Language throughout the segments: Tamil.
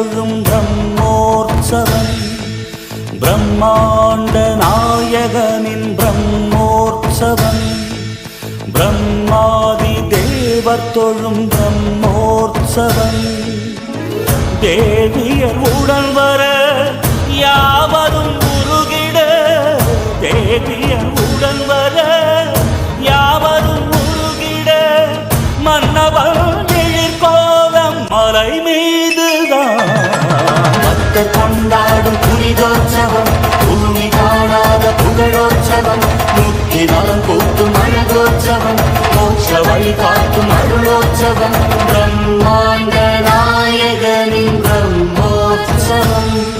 எழுந்தருளும் பிரம்மோற்சவன் பிரம்மாண்ட நாயகனின் பிரம்மோற்சவன் பிரம்மாதி தேவர் தொழும் பிரம்மோற்சவன் தேவியர் உடன் வர யாவரும் உருகிட தேவி பக்தர் கொண்டாடும் புனிதோற்சவம் பூமி காணாத புகழோற்சவம் முக்தி நலம் கூட்டும் அழகோற்சவம் மோட்ச வழி காக்கும் அருளோற்சவம் பிரம்மாண்ட நாயகனின் பிரம்மோற்சவம்.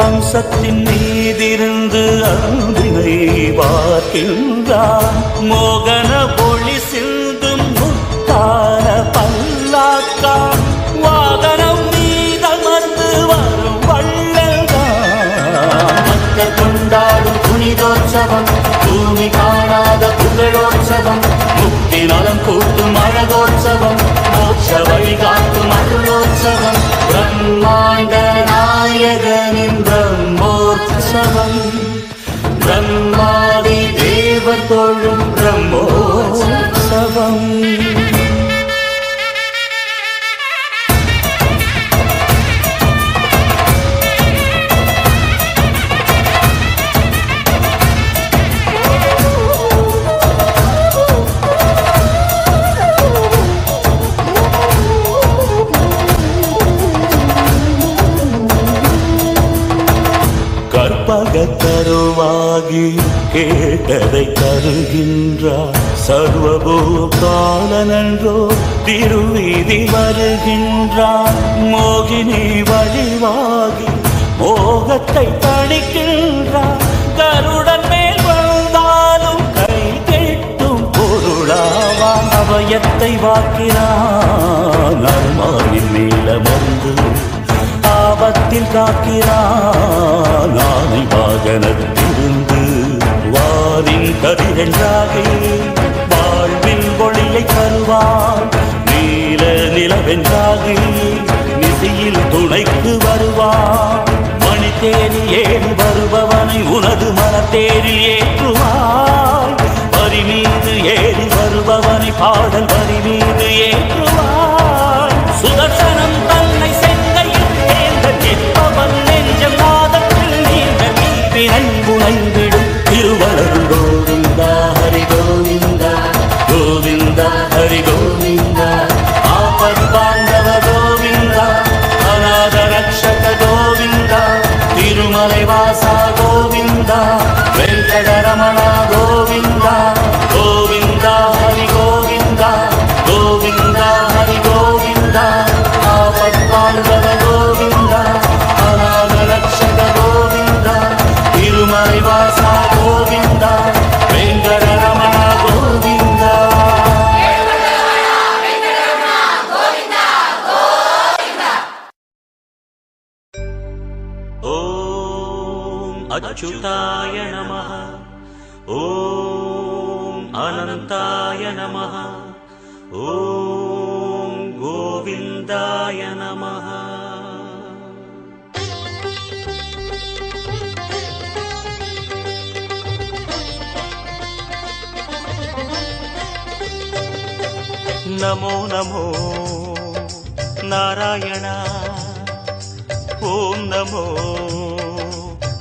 அம்சத்தின் மீதிருந்து அன்பினை பார்க்கின்றார் மோகன ஒளி சிந்தும் முத்தான பல்லாக்கா வாகனம் மீதமர்ந்து வரும் வள்ளல்தான். கொண்டாடும் புனிதோற்சவம் பூமி காணாத புகழோற்சவம் முக்தி நலம் கூட்டும் அழகோற்சவம் மோட்ச வழி பிரம்மோற்சவம் பிரம்மாதி தேவர் தொழும் பகத்தருவாகி கேட்டதை தருகின்றார் சர்வபூதாளனன்றோ திருவீதி வருகின்றார் மோகினி வழிவாகி மோகத்தை தணிக்கின்றார் கருடன் மேல் வந்தாலும் கை கெட்டும் பொருளாவான் அவயத்தை வாக்கிறான் அருமானின் நீளமர்ந்து ஆபத்தில் காக்கிறான் ஆனை வாகனத்திலிருந்து வாரின் கதிரென்றாகி வாழ்வில் ஒளியை தருவான். நீல நிலவென்றாகி நிசையில் துணைக்கு வருவான். மணி தேடி ஏன் வருபவனை உனது மனத்தேறி ஏற்றுவான் வரி மீது ஏறி வருபவனை பாடல் வரி மீது ஏற்றுவான் devasa अच्युताय नमः ॐ अनन्ताय नमः ॐ गोविन्दाय नमः నమో నమో నారాయణ ఓం నమో